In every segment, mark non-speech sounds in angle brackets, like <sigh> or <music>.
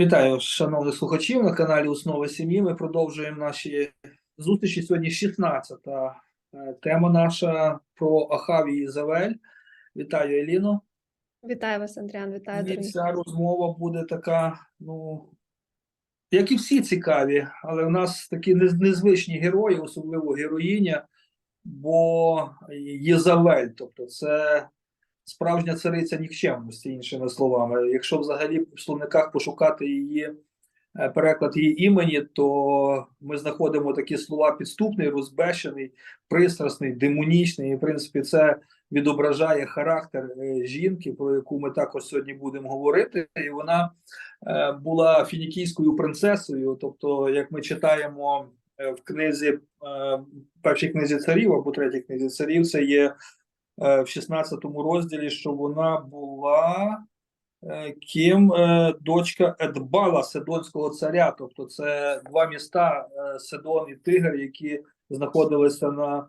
Вітаю, шановних слухачів на каналі Основи сім'ї. Ми продовжуємо наші зустрічі. Сьогодні 16-та е, тема наша про Ахав і Ізавель. Вітаю, Еліно. Вітаю вас, Андріан, вітаю, І ця розмова буде така, ну, як і всі цікаві, але в нас такі незвичні герої, особливо героїня, бо Єзавель, тобто це справжня цариця нікчемності, іншими словами. Якщо взагалі в словниках пошукати її е, переклад її імені, то ми знаходимо такі слова підступний, розбещений, пристрасний, демонічний. І, в принципі, це відображає характер е, жінки, про яку ми також сьогодні будемо говорити. І вона е, була фінікійською принцесою. Тобто, як ми читаємо в книзі, першій книзі царів або третій книзі царів, це є в 16 розділі, що вона була е, ким е, дочка Едбала, Седонського царя. Тобто, це два міста е, Седон і Тигр, які знаходилися на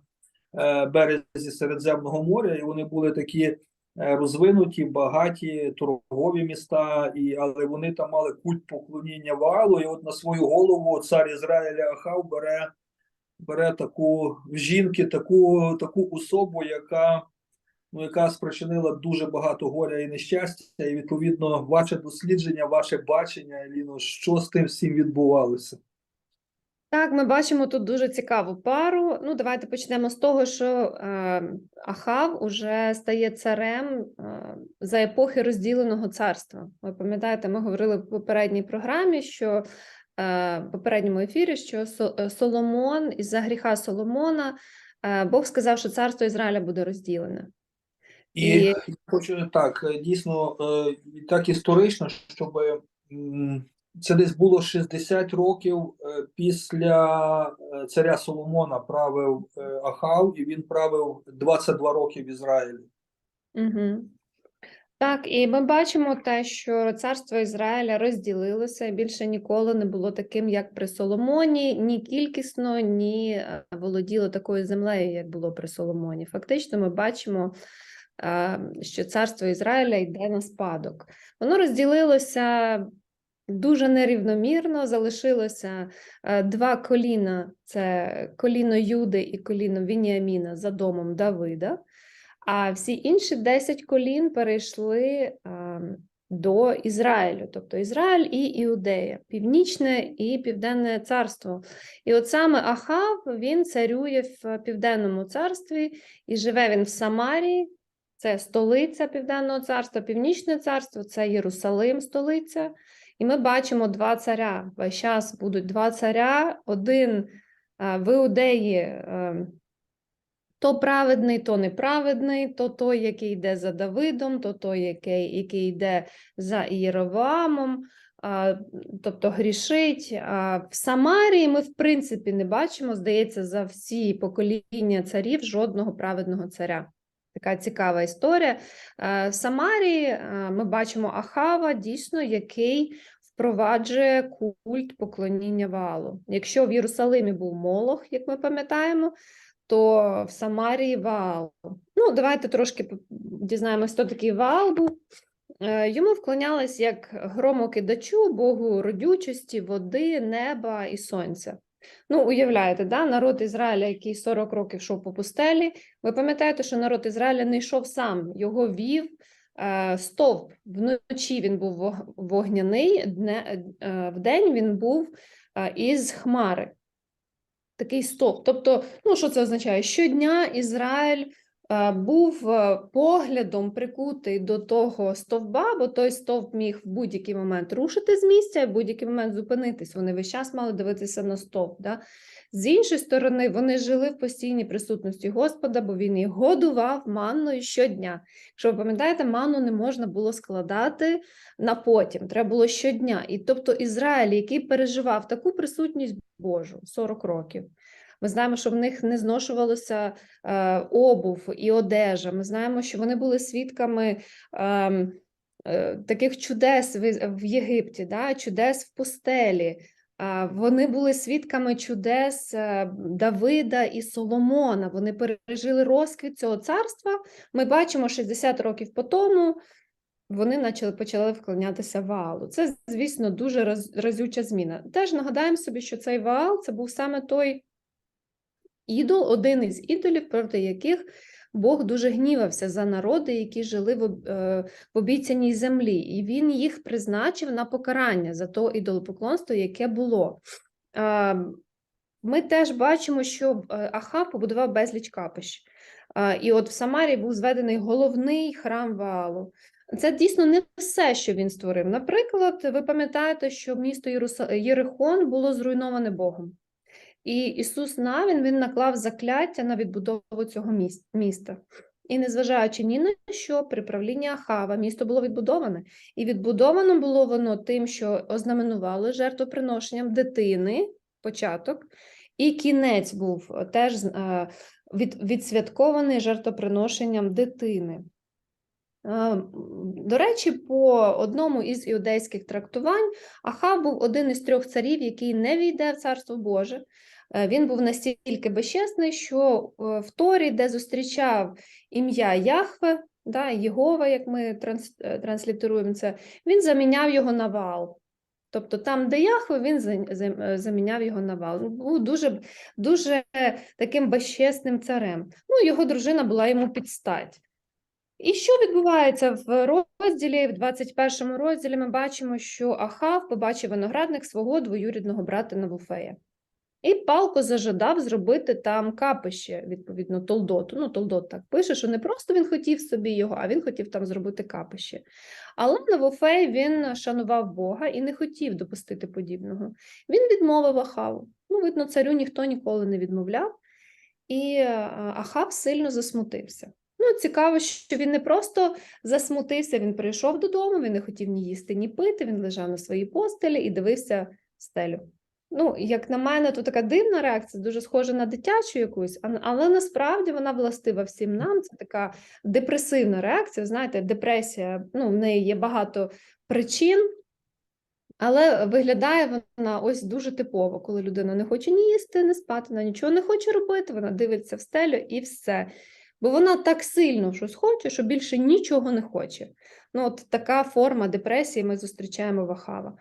е, березі Середземного моря, і вони були такі е, розвинуті, багаті, торгові міста, і, але вони там мали культ поклоніння Ваалу, і от на свою голову цар Ізраїля Ахав бере, бере таку в жінки, таку, таку особу, яка, ну, яка спричинила дуже багато горя і нещастя, і відповідно ваше дослідження, ваше бачення, Еліно, що з тим всім відбувалося? Так, ми бачимо тут дуже цікаву пару. Ну, давайте почнемо з того, що е, Ахав уже стає царем е, за епохи розділеного царства. Ви пам'ятаєте, ми говорили в попередній програмі, що е, в попередньому ефірі, що е, Соломон із-за гріха Соломона е, Бог сказав, що царство Ізраїля буде розділене. І І- хочу так, е, дійсно, е, так історично, щоб це десь було 60 років е, після царя Соломона правив Ахав, і він правив 22 роки в Ізраїлі. Угу. Так, і ми бачимо те, що царство Ізраїля розділилося більше ніколи не було таким, як при Соломоні, ні кількісно, ні володіло такою землею, як було при Соломоні. Фактично, ми бачимо, що царство Ізраїля йде на спадок. Воно розділилося дуже нерівномірно, залишилося е, два коліна: це коліно Юди і коліно Вініаміна за домом Давида. А всі інші 10 колін перейшли а, до Ізраїлю, тобто Ізраїль і Іудея, Північне і Південне царство. І от саме Ахав він царює в Південному царстві і живе він в Самарії. Це столиця Південного царства, Північне царство це Єрусалим, столиця. І ми бачимо два царя. Весь час будуть два царя, один а, в Іудеї. е, то праведний, то неправедний, то той, який йде за Давидом, то той, який, який йде за Єровоамом, а, тобто грішить. В Самарії ми, в принципі, не бачимо, здається, за всі покоління царів жодного праведного царя. Така цікава історія. Е, В Самарії е, ми бачимо Ахава, дійсно, який впроваджує культ поклоніння Ваалу. Якщо в Єрусалимі був Молох, як ми пам'ятаємо, то в Самарії Ваал. Ну, давайте трошки дізнаємось, хто такий Ваал був. Е, Йому вклонялись як громокидачу, богу родючості, води, неба і сонця. Ну, уявляєте, да? народ Ізраїля, який 40 років йшов по пустелі. Ви пам'ятаєте, що народ Ізраїля не йшов сам, його вів е, стовп. Вночі він був вогняний, дне, е, вдень він був е, із хмари такий стовп. Тобто, ну що це означає? Щодня Ізраїль був е, поглядом прикутий до того стовба, бо той стовп міг в будь-який момент рушити з місця, і в будь-який момент зупинитись. Вони весь час мали дивитися на стовп. Да? З іншої сторони, вони жили в постійній присутності Господа, бо він їх годував манною щодня. Якщо ви пам'ятаєте, манну не можна було складати на потім, треба було щодня. І тобто Ізраїль, який переживав таку присутність Божу 40 років. Ми знаємо, що в них не зношувалося е, обув і одежа. Ми знаємо, що вони були свідками е, е, таких чудес в, Єгипті, да? чудес в пустелі. Вони були свідками чудес е, Давида і Соломона. Вони пережили розквіт цього царства. Ми бачимо 60 років по тому. вони почали, почали вклонятися Ваалу. Це, звісно, дуже разюча зміна. Теж нагадаємо собі, що цей Ваал це був саме той ідол, один із ідолів, проти яких Бог дуже гнівався за народи, які жили в, е, в обіцяній землі, і він їх призначив на покарання за то ідолопоклонство, яке було. Е, Ми теж бачимо, що е, Ахав побудував безліч капищ. І от в Самарі був зведений головний храм Ваалу. Це дійсно не все, що він створив. Наприклад, ви пам'ятаєте, що місто Єрихон було зруйноване Богом. І Ісус Навін він наклав закляття на відбудову цього міста. І незважаючи ні на що, при правлінні Ахава місто було відбудоване. І відбудовано було воно тим, що ознаменувало жертвоприношенням дитини, початок, і кінець був теж е, від, відсвяткований жертвоприношенням дитини. Е, До речі, по одному із іудейських трактувань Ахав був один із трьох царів, який не війде в Царство Боже. Е, Він був настільки безчесний, що е, в Торі, де зустрічав ім'я Яхве, да, Єгова, як ми транс, е, транслітеруємо це, він заміняв його на Ваал. Тобто там, де Яхве, він за- за- заміняв його на. Він Був дуже, дуже таким безчесним царем. Ну, його дружина була йому підстать. І що відбувається в розділі, в 21 розділі ми бачимо, що Ахав побачив виноградник свого двоюрідного брата Навуфея. І палко зажадав зробити там капище, відповідно, Толдоту. Ну, Толдот так пише, що не просто він хотів собі його, а він хотів там зробити капище. Але Навуфей він шанував Бога і не хотів допустити подібного. Він відмовив Ахаву. Ну, видно, царю ніхто ніколи не відмовляв, і е, Ахав сильно засмутився. Ну, цікаво, що він не просто засмутився, він прийшов додому, він не хотів ні їсти, ні пити, він лежав на своїй постелі і дивився стелю. Ну, як на мене, то така дивна реакція, дуже схожа на дитячу якусь, але насправді вона властива всім нам. Це така депресивна реакція. Знаєте, депресія, ну, в неї є багато причин, але виглядає вона ось дуже типово, коли людина не хоче ні їсти, не спати, вона нічого не хоче робити, вона дивиться в стелю і все. Бо вона так сильно щось хоче, що більше нічого не хоче. Ну, от така форма депресії ми зустрічаємо в Ахава.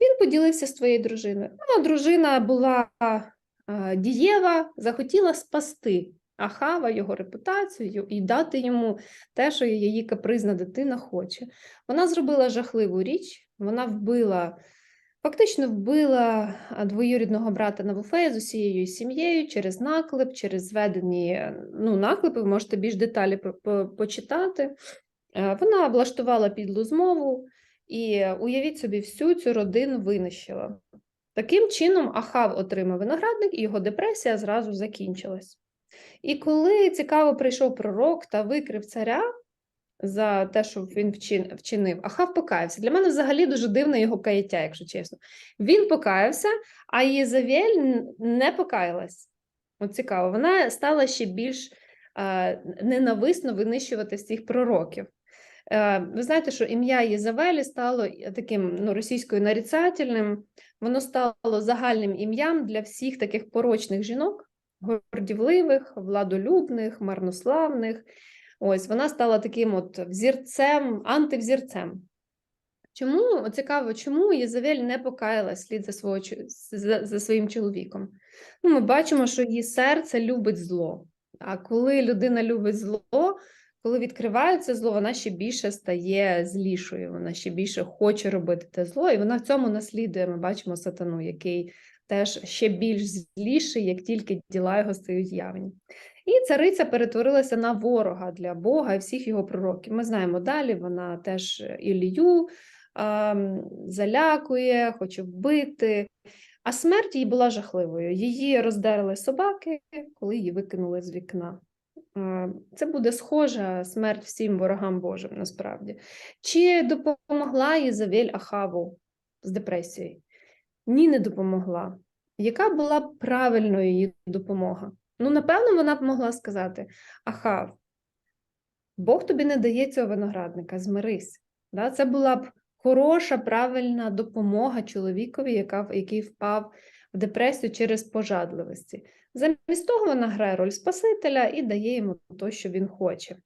Він поділився з твоєю дружиною. Ну, дружина була дієва, захотіла спасти Ахава, його репутацію і дати йому те, що її капризна дитина хоче. Вона зробила жахливу річ, вона вбила, фактично вбила двоюрідного брата Навуфея з усією сім'єю через наклеп, через зведені ну, наклепи, ви можете більш деталі по- по- почитати. Вона влаштувала підлу змову, і уявіть собі, всю цю родину винищила. Таким чином, Ахав отримав виноградник, і його депресія зразу закінчилась. І коли цікаво прийшов пророк та викрив царя за те, що він вчинив, Ахав покаявся. Для мене взагалі дуже дивне його каяття, якщо чесно. Він покаявся, а Єзавель не покаялась. От цікаво, вона стала ще більш е, ненависно винищувати всіх пророків. Е, Ви знаєте, що ім'я Єзавелі стало таким ну, російською нарицательним, воно стало загальним ім'ям для всіх таких порочних жінок, гордівливих, владолюбних, марнославних. Ось вона стала таким от взірцем, антивзірцем. Чому цікаво, чому Єзавель не покаялась слід за, свого, за, за своїм чоловіком? Ну, ми бачимо, що її серце любить зло. А коли людина любить зло, коли відкривається зло, вона ще більше стає злішою, вона ще більше хоче робити те зло, і вона в цьому наслідує. Ми бачимо сатану, який теж ще більш зліший, як тільки діла його стають явні. І цариця перетворилася на ворога для Бога і всіх його пророків. Ми знаємо далі, вона теж Ілію ем, залякує, хоче вбити. А смерть їй була жахливою. Її роздерли собаки, коли її викинули з вікна. Це буде схожа смерть всім ворогам Божим насправді. Чи допомогла Єзавель Ахаву з депресією? Ні, не допомогла. Яка була правильною її допомога? Ну, напевно, вона б могла сказати: Ахав, Бог тобі не дає цього виноградника, змирись. Да? Це була б хороша, правильна допомога чоловікові, яка, який впав в депресію через пожадливості. Замість того вона грає роль Спасителя і дає йому те, що він хоче.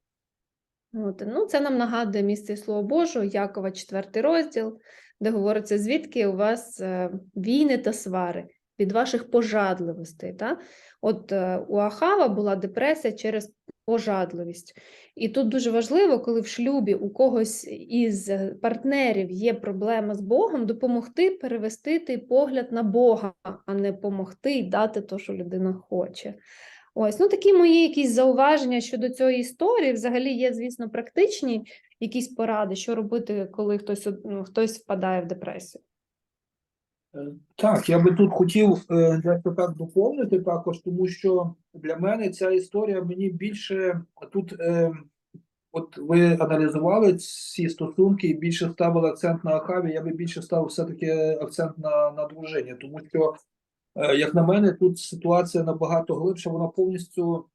От, ну, це нам нагадує місце Слова Божого, Якова, 4 розділ, де говориться, звідки у вас е, війни та свари від ваших пожадливостей. Та? От е, у Ахава була депресія через пожадливість. І тут дуже важливо, коли в шлюбі у когось із е, партнерів є проблема з Богом, допомогти перевести той погляд на Бога, а не допомогти і дати те, що людина хоче. Ось, ну такі мої якісь зауваження щодо цієї історії. Взагалі є, звісно, практичні якісь поради, що робити, коли хтось ну, хтось впадає в депресію. Так, я би тут хотів е, дещо так доповнити також, тому що для мене ця історія мені більше тут, е, от ви аналізували ці стосунки і більше ставили акцент на Ахаві, я би більше ставив все-таки акцент на, на дружині, тому що, е, як на мене, тут ситуація набагато глибша, вона повністю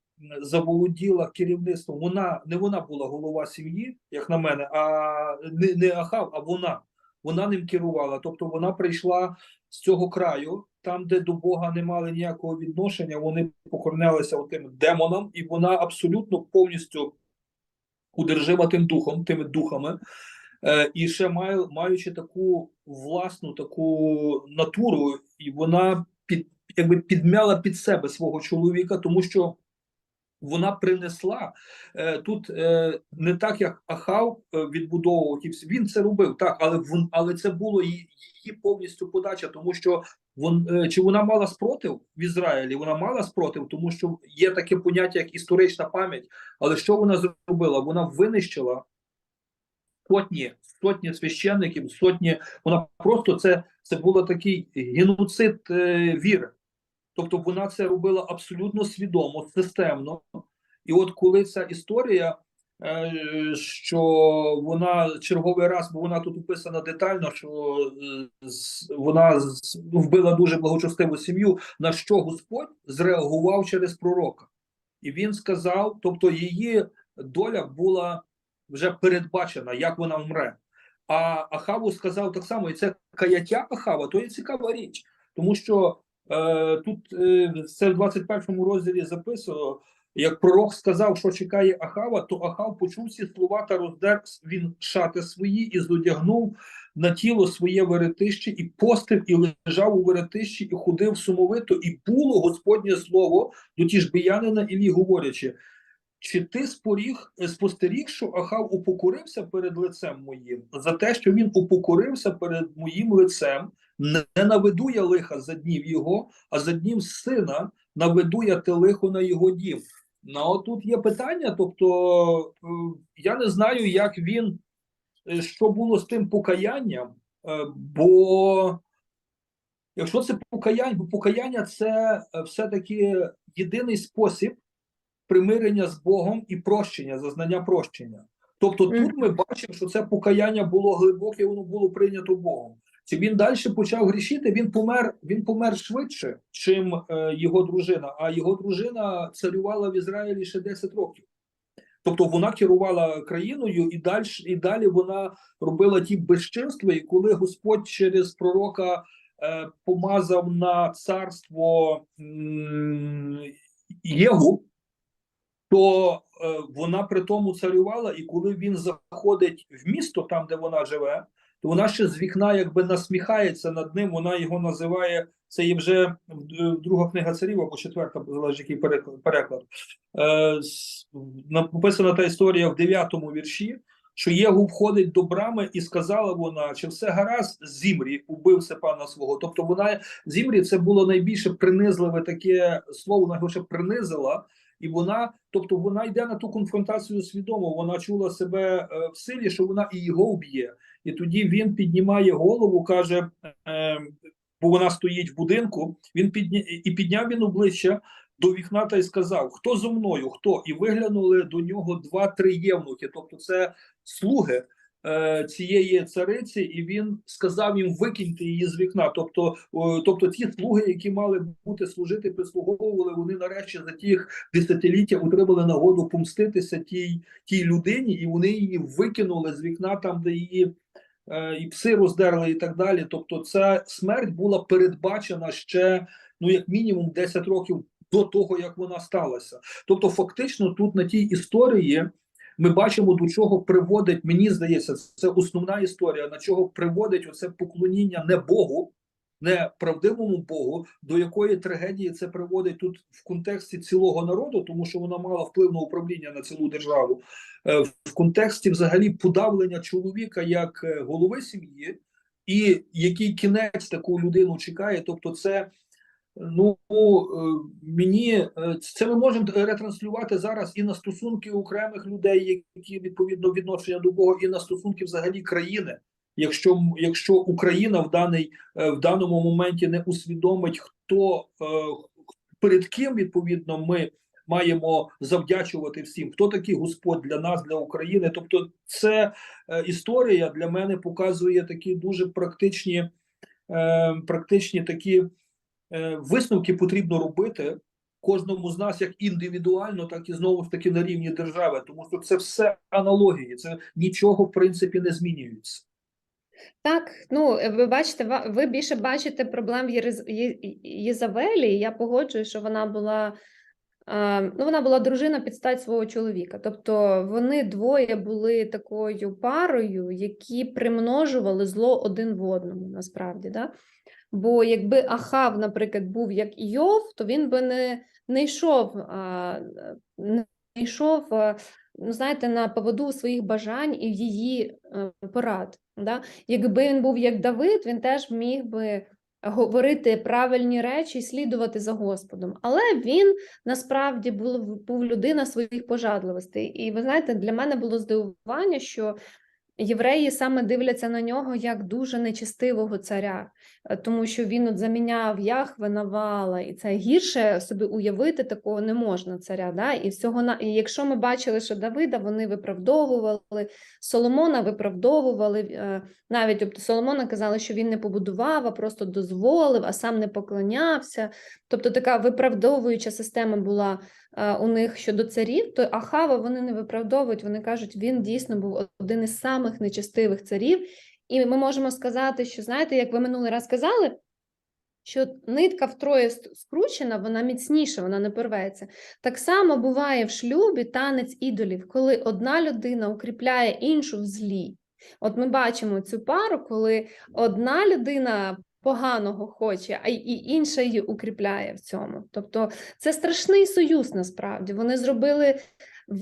заволоділа керівництвом. Вона не вона була голова сім'ї, як на мене, а не, не Ахав, а вона. Вона ним керувала, тобто вона прийшла з цього краю, там, де до Бога не мали ніякого відношення, вони покорнялися тим демонам, і вона абсолютно повністю удержима тим духом, тими духами, е, і ще маючи таку власну таку натуру, і вона під якби підмяла під себе свого чоловіка, тому що вона принесла е, тут е, не так, як Ахав е, відбудовував. Він це робив, так, але але це було її, повністю подача, тому що вон, чи вона мала спротив в Ізраїлі? Вона мала спротив, тому що є таке поняття, як історична пам'ять. Але що вона зробила? Вона винищила сотні, сотні священників, сотні. Вона просто це, це було такий геноцид віри. Тобто вона це робила абсолютно свідомо, системно. І от коли ця історія, е, що вона черговий раз, бо вона тут описана детально, що е, вона ну, вбила дуже благочестиву сім'ю, на що Господь зреагував через пророка. І він сказав, тобто її доля була вже передбачена, як вона вмре. А Ахаву сказав так само, і це каяття Ахава, то є цікава річ, тому що Тут е, це в 21-му розділі записано, як пророк сказав, що чекає Ахава, то Ахав почув ці слова та роздер він шати свої і зодягнув на тіло своє веретище, і постив, і лежав у веретищі, і ходив сумовито, і було Господнє слово до тіжбиянина Іллі, говорячи, чи ти споріг, спостеріг, що Ахав упокорився перед лицем моїм? За те, що він упокорився перед моїм лицем, не наведу я лиха за днів його, а за днів сина наведу я те лихо на його дім. Ну, от тут є питання, тобто е, я не знаю, як він, е, що було з тим покаянням, е, бо якщо це покаяння, бо покаяння це все-таки єдиний спосіб примирення з Богом і прощення, зазнання прощення. Тобто тут ми бачимо, що це покаяння було глибоке, воно було прийнято Богом. Він далі почав грішити? Він помер, він помер швидше, чим е, його дружина. А його дружина царювала в Ізраїлі ще 10 років. Тобто вона керувала країною, і далі, і далі вона робила ті безчинства. І коли Господь через пророка е, помазав на царство Єгу, то е, вона при тому царювала, і коли він заходить в місто, там де вона живе, то вона ще з вікна якби насміхається над ним. Вона його називає. Це є вже друга книга царів або четверта, залежить який переклад. Е, написана та історія в дев'ятому вірші. Що Єгу входить до брами, і сказала вона, чи все гаразд Зімрі убив пана свого. Тобто вона Зімрі це було найбільше принизливе таке слово, вона його ще принизила, і вона, тобто, вона йде на ту конфронтацію свідомо. Вона чула себе е, в силі, що вона і його вб'є. І тоді він піднімає голову, каже, е, бо вона стоїть в будинку. Він підня... і підняв він обличчя до вікна та й сказав: Хто зо мною? Хто? І виглянули до нього два-три євнухи. Тобто, це слуги е, цієї цариці, і він сказав їм викиньте її з вікна. Тобто, тобто ті слуги, які мали бути служити, прислуговували, вони нарешті за тих десятиліття отримали нагоду помститися тій, тій людині, і вони її викинули з вікна, там де її. Е, І пси роздерли, і так далі. Тобто, ця смерть була передбачена ще ну як мінімум 10 років до того, як вона сталася. Тобто, фактично, тут на тій історії ми бачимо, до чого приводить, мені здається, це основна історія, на чого приводить оце поклоніння не Богу, не правдивому Богу, до якої трагедії це приводить тут в контексті цілого народу, тому що вона мала вплив на управління на цілу державу, е, в контексті взагалі подавлення чоловіка як е, голови сім'ї, і який кінець таку людину чекає. Тобто, це ну е, мені це ми можемо ретранслювати зараз і на стосунки окремих людей, які відповідно відношення до Бога, і на стосунки взагалі країни. Якщо якщо Україна в даний е, в даному моменті не усвідомить, хто е, перед ким відповідно ми маємо завдячувати всім, хто такий Господь для нас, для України. Тобто, це е, історія для мене показує такі дуже практичні, практичні такі висновки потрібно робити. Кожному з нас як індивідуально, так і знову ж таки на рівні держави, тому що це все аналогії, це нічого в принципі не змінюється. Так, ну е, ви бачите, ви більше бачите проблем в Єзавелі. Я погоджуюсь, що вона була. е, Ну, вона була дружина під стать свого чоловіка. Тобто вони двоє були такою парою, які примножували зло один в одному, насправді. Да? Бо якби Ахав, наприклад, був як Іов, то він би не, не йшов, а, не йшов, ну, знаєте, на поводу своїх бажань і її е, порад. Да? Якби він був як Давид, він теж міг би говорити правильні речі і слідувати за Господом. Але він насправді був, був людина своїх пожадливостей. І ви знаєте, для мене було здивування, що євреї саме дивляться на нього як дуже нечестивого царя, е, тому що він от заміняв Яхве на Вала, і це гірше собі уявити такого не можна царя. Да? І всього на і якщо ми бачили, що Давида вони виправдовували, Соломона виправдовували е, навіть тобто Соломона казали, що він не побудував, а просто дозволив, а сам не поклонявся. Тобто така виправдовуюча система була у них щодо царів, то Ахава вони не виправдовують, вони кажуть, він дійсно був один із самих нечестивих царів. І ми можемо сказати, що знаєте, як ви минулий раз казали, що нитка втроє скручена, вона міцніша, вона не порветься. Так само буває в шлюбі танець ідолів, коли одна людина укріпляє іншу в злі. От ми бачимо цю пару, коли одна людина поганого хоче, а і інша її укріпляє в цьому. Тобто це страшний союз насправді. Вони зробили,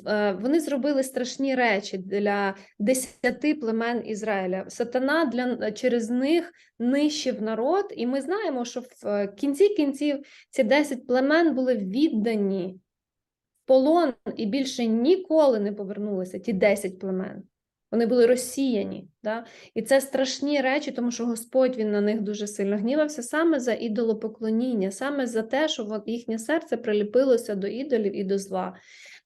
е, вони зробили страшні речі для десяти племен Ізраїля. Сатана для, через них нищив народ, і ми знаємо, що в е, кінці кінців ці 10 племен були віддані в полон і більше ніколи не повернулися, ті 10 племен. Вони були розсіяні. Да? І це страшні речі, тому що Господь він на них дуже сильно гнівався саме за ідолопоклоніння, саме за те, що їхнє серце приліпилося до ідолів і до зла.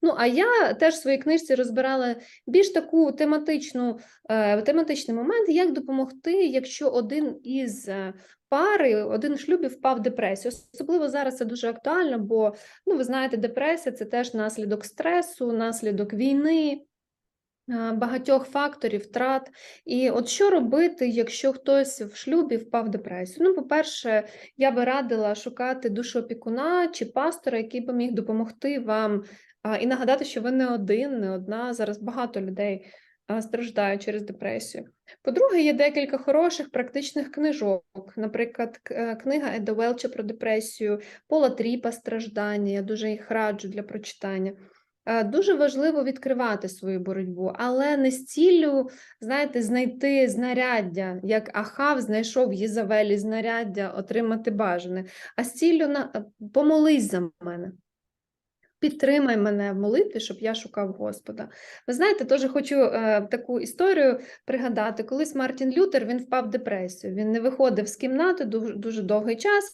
Ну, а я теж в своїй книжці розбирала більш таку тематичну, е, тематичний момент, як допомогти, якщо один із е, пари, один шлюбів впав в депресію. Особливо зараз це дуже актуально, бо ну, ви знаєте, депресія це теж наслідок стресу, наслідок війни. Е, Багатьох факторів, втрат. І от що робити, якщо хтось в шлюбі впав в депресію? Ну, по-перше, я би радила шукати душоопікуна чи пастора, який би міг допомогти вам і нагадати, що ви не один, не одна. Зараз багато людей страждають через депресію. По-друге, є декілька хороших практичних книжок. Наприклад, е, книга Еда Велча про депресію, Пола Тріпа страждання. Я дуже їх раджу для прочитання. Е, Дуже важливо відкривати свою боротьбу, але не з ціллю, знаєте, знайти знаряддя, як Ахав знайшов Єзавелі знаряддя отримати бажане, а з ціллю на помолись за мене. Підтримай мене в молитві, щоб я шукав Господа. Ви знаєте, теж хочу е, таку історію пригадати. Колись Мартін Лютер він впав в депресію. Він не виходив з кімнати дуже, дуже довгий час,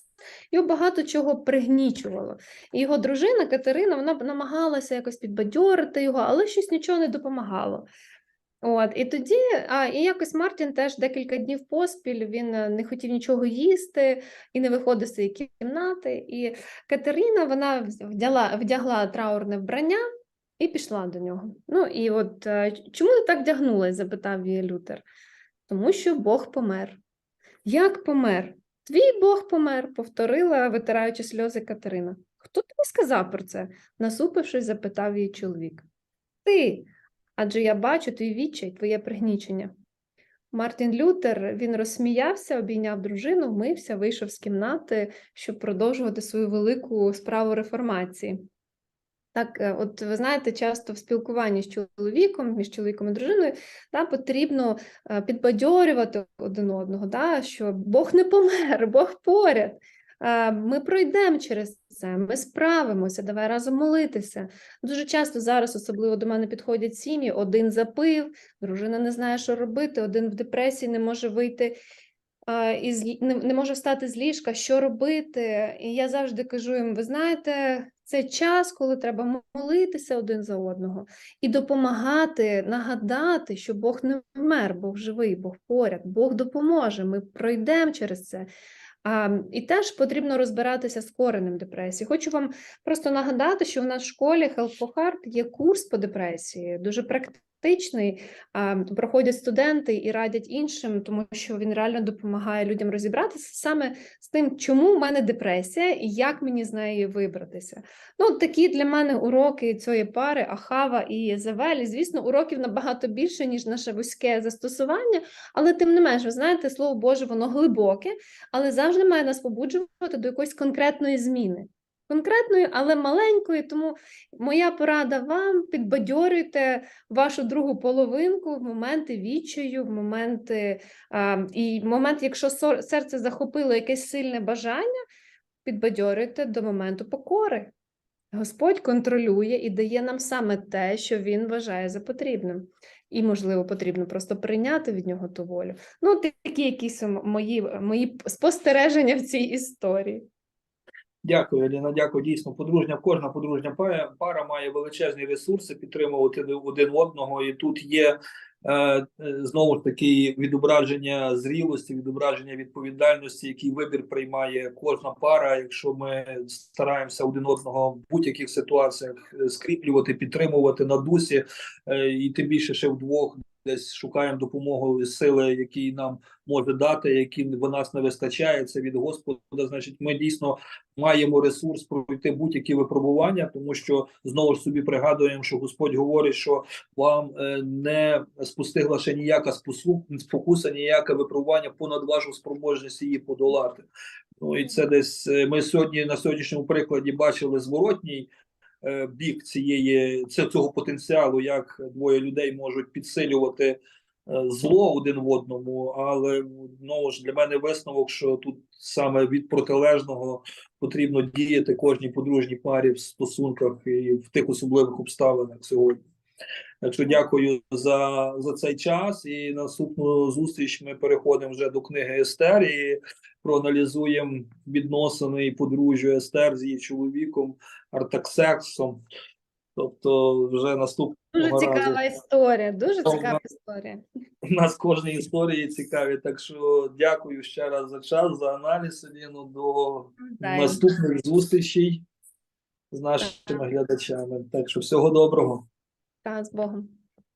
його багато чого пригнічувало. І його дружина Катерина вона намагалася якось підбадьорити його, але щось нічого не допомагало. От, і тоді, а, і якось Мартін теж декілька днів поспіль він е, не хотів нічого їсти і не виходив з своєї кімнати. І Катерина вона вдяла, вдягла траурне вбрання і пішла до нього. Ну і от е, чому ти так вдягнулась? запитав її Лютер. Тому що Бог помер. Як помер? Твій Бог помер, повторила, витираючи сльози Катерина. Хто тобі сказав про це? насупившись, запитав її чоловік. Ти. Адже я бачу твій відчай, твоє пригнічення. Мартін Лютер він розсміявся, обійняв дружину, вмився, вийшов з кімнати, щоб продовжувати свою велику справу реформації. Так, е, от ви знаєте, часто в спілкуванні з чоловіком, між чоловіком і дружиною, да, потрібно е, підбадьорювати один одного, да, що Бог не помер, <laughs> Бог поряд. Е, Ми пройдемо через це, ми справимося, давай разом молитися. Дуже часто зараз, особливо до мене підходять сім'ї, один запив, дружина не знає, що робити, один в депресії не може вийти із, не, не може встати з ліжка, що робити. І я завжди кажу їм: ви знаєте, це час, коли треба молитися один за одного і допомагати, нагадати, що Бог не вмер, Бог живий, Бог поряд, Бог допоможе. Ми пройдемо через це. А, і теж потрібно розбиратися з коренем депресії. Хочу вам просто нагадати, що в нас в школі Help for Heart є курс по депресії, дуже практичний. А, проходять студенти і радять іншим, тому що він реально допомагає людям розібратися саме з тим, чому в мене депресія і як мені з неї вибратися. Ну, такі для мене уроки цієї пари Ахава і Єзавель. Звісно, уроків набагато більше, ніж наше вузьке застосування, але тим не менш, ви знаєте, слово Боже, воно глибоке, але завжди має нас побуджувати до якоїсь конкретної зміни. Конкретної, але маленької, тому моя порада вам підбадьорюйте вашу другу половинку в моменти відчаю, в моменти а, і момент, якщо серце захопило якесь сильне бажання, підбадьорюйте до моменту покори. Господь контролює і дає нам саме те, що він вважає за потрібним. І, можливо, потрібно просто прийняти від нього ту волю. Ну, такі якісь мої, мої спостереження в цій історії. Дякую, Аліна. Дякую. Дійсно, подружня, кожна подружня пара, пара має величезні ресурси підтримувати один одного, і тут є е, е, знову ж таки відображення зрілості, відображення відповідальності, який вибір приймає кожна пара. Якщо ми стараємося один одного в будь-яких ситуаціях е, скріплювати, підтримувати на дусі, е, і тим більше ще вдвох десь шукаємо допомогу сили, які нам може дати, які в нас не вистачає. Це від Господа. Значить, ми дійсно маємо ресурс пройти будь-які випробування, тому що знову ж собі пригадуємо, що Господь говорить, що вам е, не спустигла ще ніяка спокуса, ніяке випробування понад вашу спроможність її подолати. Ну і це десь е, ми сьогодні на сьогоднішньому прикладі бачили зворотній бік цієї цього потенціалу, як двоє людей можуть підсилювати е, зло один в одному, але знову ж для мене висновок, що тут саме від протилежного потрібно діяти кожній подружній парі в стосунках і в тих особливих обставинах сьогодні. Так що дякую за, за цей час. І наступну зустріч ми переходимо вже до книги Естер і проаналізуємо відносини і подружжя Естер з її чоловіком Артаксексом. Тобто, вже наступного Дуже разу цікава історія, дуже Ага. цікава історія. у нас кожні історії цікаві. Так що дякую ще раз за час, за аналіз. Аліно. До Дай. наступних зустрічей з нашими глядачами. Так що всього доброго. Та, з Богом.